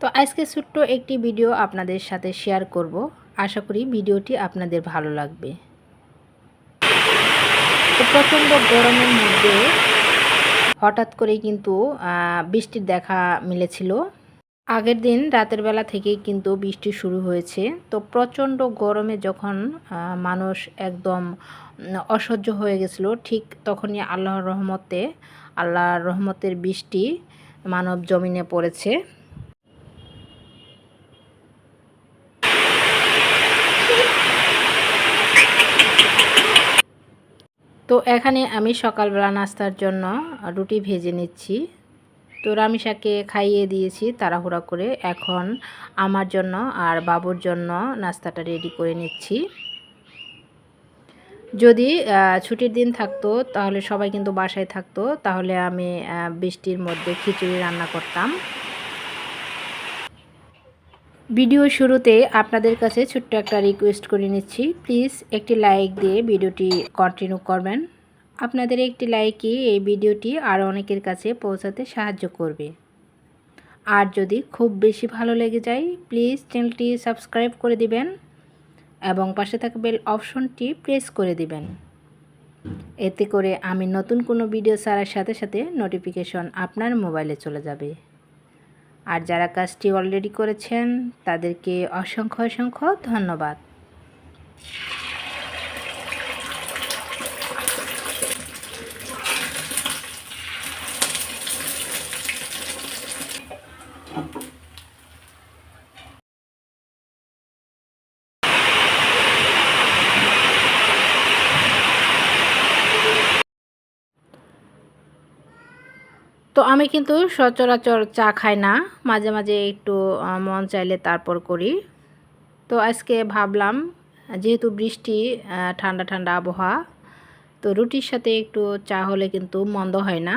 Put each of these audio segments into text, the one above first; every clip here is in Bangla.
তো আজকে ছোট্ট একটি ভিডিও আপনাদের সাথে শেয়ার করব। আশা করি ভিডিওটি আপনাদের ভালো লাগবে। তো প্রচণ্ড গরমের মধ্যে হঠাৎ করেই কিন্তু বৃষ্টির দেখা মিলেছিল। আগের দিন রাতের বেলা থেকেই কিন্তু বৃষ্টি শুরু হয়েছে। তো প্রচণ্ড গরমে যখন মানুষ একদম অসহ্য হয়ে গেছিল, ঠিক তখনই আল্লাহর রহমতে, আল্লাহর রহমতের বৃষ্টি মানব জমিনে পড়েছে। তো এখানে আমি সকালবেলা নাস্তার জন্য রুটি ভেজে নিচ্ছি। তো রামিশাকে খাইয়ে দিয়েছি তাড়াহুড়া করে। এখন আমার জন্য আর বাবুর জন্য নাস্তাটা রেডি করে নিচ্ছি। যদি ছুটির দিন থাকতো, তাহলে সবাই কিন্তু বাসায় থাকতো। তাহলে আমি বৃষ্টির মধ্যে খিচুড়ি রান্না করতাম। ভিডিও শুরুতে আপনাদের কাছে ছোট্ট একটা রিকোয়েস্ট করে নিচ্ছি। প্লিজ একটি লাইক দিয়ে ভিডিওটি কন্টিনিউ করবেন। আপনাদের একটি লাইকই এই ভিডিওটি আরও অনেকের কাছে পৌঁছাতে সাহায্য করবে। আর যদি খুব বেশি ভালো লেগে যায় প্লিজ চ্যানেলটি সাবস্ক্রাইব করে দিবেন এবং পাশে থাকা বেল অপশনটি প্রেস করে দিবেন। এতে করে আমি নতুন কোনো ভিডিও ছাড়ার সাথে সাথে নোটিফিকেশন আপনার মোবাইলে চলে যাবে। আর যারা কাজটি অলরেডি করেছেন তাদেরকে অসংখ্য অসংখ্য ধন্যবাদ। তো আমি কিন্তু সচরাচর চা খাই না। মাঝে মাঝে একটু মন চাইলে তারপর করি। তো আজকে ভাবলাম, যেহেতু বৃষ্টি ঠান্ডা ঠান্ডা আবহাওয়া, তো রুটির সাথে একটু চা হলে কিন্তু মন্দ হয় না।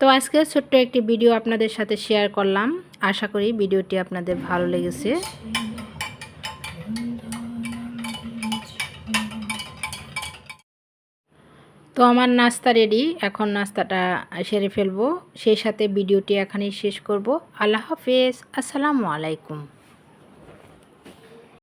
তো আজকে ছোট্ট একটি ভিডিও আপনাদের সাথে শেয়ার করলাম। আশা করি ভিডিওটি আপনাদের ভালো লেগেছে। তো আমার নাস্তা রেডি এখন নাস্তাটা সেরে ফেলব। সেই সাথে ভিডিওটি এখানেই শেষ করব। আল্লাহ হাফেজ। আসসালামু আলাইকুম।